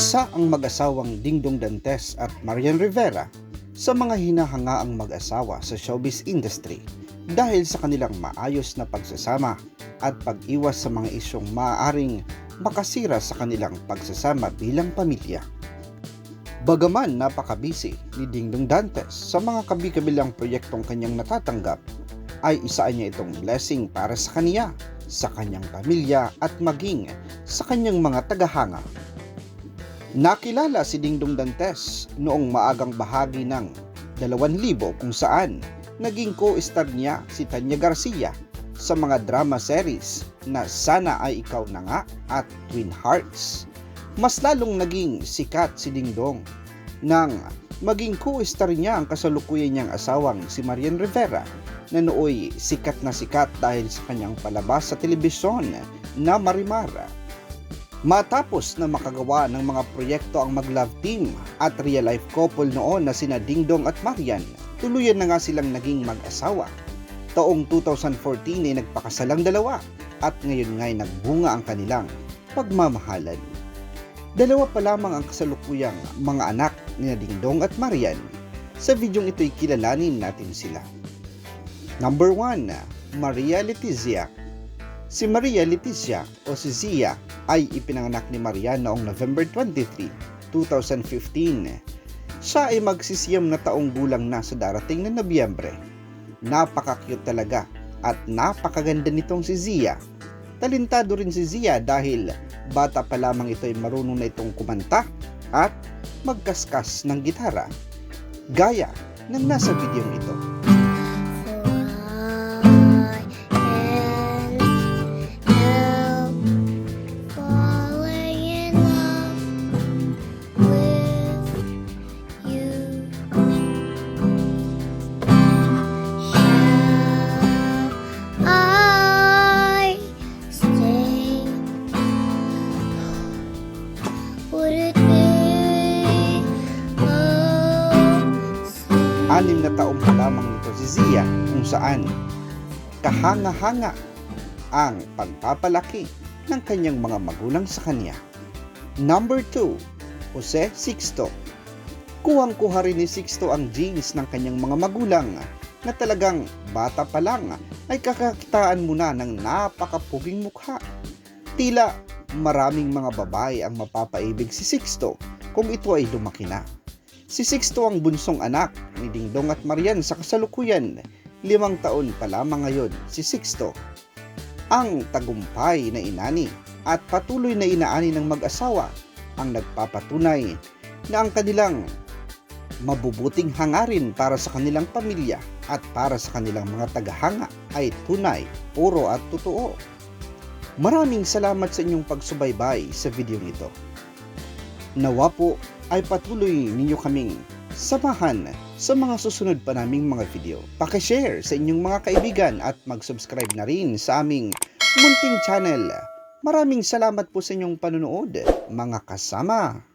Isa ang mag-asawang Dingdong Dantes at Marian Rivera sa mga hinahangaang mag-asawa sa showbiz industry dahil sa kanilang maayos na pagsasama at pag-iwas sa mga isyong maaaring makasira sa kanilang pagsasama bilang pamilya. Bagaman napakabisi ni Dingdong Dantes sa mga kabi-kabilang proyektong kanyang natatanggap, ay isa niya itong blessing para sa kaniya, sa kanyang pamilya at maging sa kanyang mga tagahanga. Nakilala si Dingdong Dantes noong maagang bahagi ng 2000 kung saan naging co-star niya si Tanya Garcia sa mga drama series na Sana ay Ikaw na Nga at Twin Hearts. Mas lalong naging sikat si Dingdong nang maging co-star niya ang kasalukuyan niyang asawang si Marian Rivera na nooy sikat na sikat dahil sa kanyang palabas sa telebisyon na Marimar. Matapos na makagawa ng mga proyekto ang mag-love team at real life couple noon na sina Dingdong at Marian, tuluyan na nga silang naging mag-asawa. Taong 2014 ay nagpakasalang dalawa at ngayon nga'y nagbunga ang kanilang pagmamahalan. Dalawa pa lamang ang kasalukuyang mga anak ni Dingdong at Marian. Sa videong ito'y kilalanin natin sila. Number 1, Maria Letizia. Si Maria Letizia o si Zia ay ipinanganak ni Maria noong November 23, 2015. Siya ay magsisiyam na taong gulang na sa darating na Nobyembre. Napaka-cute talaga at napakaganda nitong si Zia. Talentado rin si Zia dahil bata pa lamang ito ay marunong na itong kumanta at magkaskas ng gitara. Gaya ng nasa videong ito. Anim na taong pa lamang nito si Zia kung saan kahanga-hanga ang pagpapalaki ng kanyang mga magulang sa kanya. Number 2, Jose Sixto. Kuwang-kuha rin ni Sixto ang genes ng kanyang mga magulang na talagang bata pa lang ay kakakitaan mo na ng napakapuging mukha. Tila maraming mga babae ang mapapaibig si Sixto kung ito ay lumaki na. Si Sixto ang bunsong anak ni Dingdong at Marian sa kasalukuyan. Limang taon pa lamang ngayon si Sixto. Ang tagumpay na inani at patuloy na inaani ng mag-asawa ang nagpapatunay na ang kanilang mabubuting hangarin para sa kanilang pamilya at para sa kanilang mga tagahanga ay tunay, puro at totoo. Maraming salamat sa inyong pagsubaybay sa video ito. Nawa po ay patuloy ninyo kaming samahan sa mga susunod pa naming mga video. Pakishare sa inyong mga kaibigan at mag-subscribe na rin sa aming munting channel. Maraming salamat po sa inyong panonood, mga kasama.